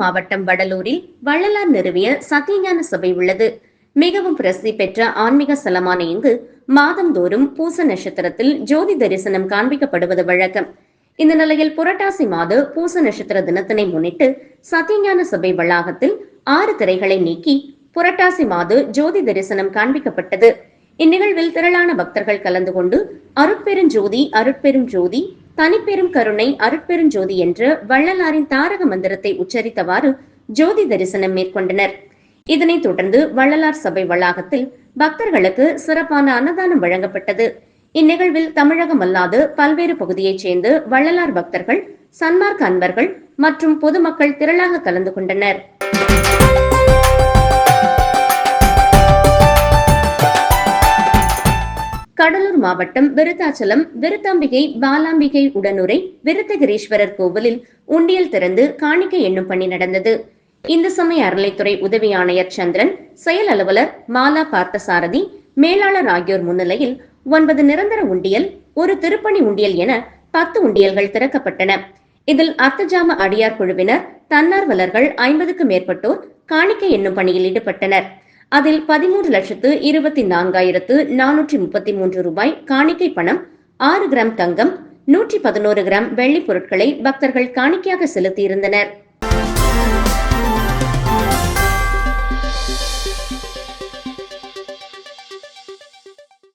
மாவட்டம் வடலூரில் வள்ளலார் நிறுவிய சத்தியஞான சபை உள்ளது. மிகவும் பிரசித்தி பெற்ற ஆன்மீக ஸ்தலமான இங்கு மாதந்தோறும் பூச நட்சத்திரத்தில் ஜோதி தரிசனம் காண்பிக்கப்படுவது வழக்கம். இந்த நிலையில் புரட்டாசி மாத பூச நட்சத்திர தினத்தினை முன்னிட்டு சத்தியஞான சபை வளாகத்தில் ஆறு திரைகளை நீக்கி புரட்டாசி மாத ஜோதி தரிசனம் காண்பிக்கப்பட்டது. இந்நிகழ்வில் திரளான பக்தர்கள் கலந்து கொண்டு அருட்பெருஞ்சோதி அருட்பெரும் ஜோதி தனிப்பெரும் கருணை அருட்பெருஞ்சோதி என்ற வள்ளலாரின் தாரக மந்திரத்தை உச்சரித்தவாறு ஜோதி தரிசனம் மேற்கொண்டனர். இதனைத் தொடர்ந்து வள்ளலார் சபை வளாகத்தில் பக்தர்களுக்கு சிறப்பான அன்னதானம் வழங்கப்பட்டது. இந்நிகழ்வில் தமிழகம் அல்லாது பல்வேறு பகுதியைச் சேர்ந்து வள்ளலார் பக்தர்கள் சன்மார்க் அன்பர்கள் மற்றும் பொதுமக்கள் திரளாக கலந்து கொண்டனர். கடலூர் மாவட்டம் விருத்தாச்சலம் விருத்தாம்பிகை பாலாம்பிகை உடனுரை விருத்தகிரீஸ்வரர் கோவிலில் உண்டியல் திறந்து காணிக்கை எண்ணும் பணி நடந்தது. இந்து சமய அறநிலைத்துறை உதவி ஆணையர் சந்திரன் செயல் அலுவலர் மாலா பார்த்தசாரதி மேலாளர் ஆகியோர் முன்னிலையில் ஒன்பது நிரந்தர உண்டியல் ஒரு திருப்பணி உண்டியல் என பத்து உண்டியல்கள் திறக்கப்பட்டன. இதில் அர்த்தஜாம அடியார் குழுவினர் தன்னார்வலர்கள் ஐம்பதுக்கும் மேற்பட்டோர் காணிக்கை எண்ணும் பணியில் ஈடுபட்டனர். அதில் பதிமூன்று லட்சத்து இருபத்தி நான்காயிரத்து நானூற்றி முப்பத்தி மூன்று ரூபாய் காணிக்கை பணம் ஆறு கிராம் தங்கம் நூற்றி பதினோரு கிராம் வெள்ளி பொருட்களை பக்தர்கள் காணிக்கையாக செலுத்தியிருந்தனர்.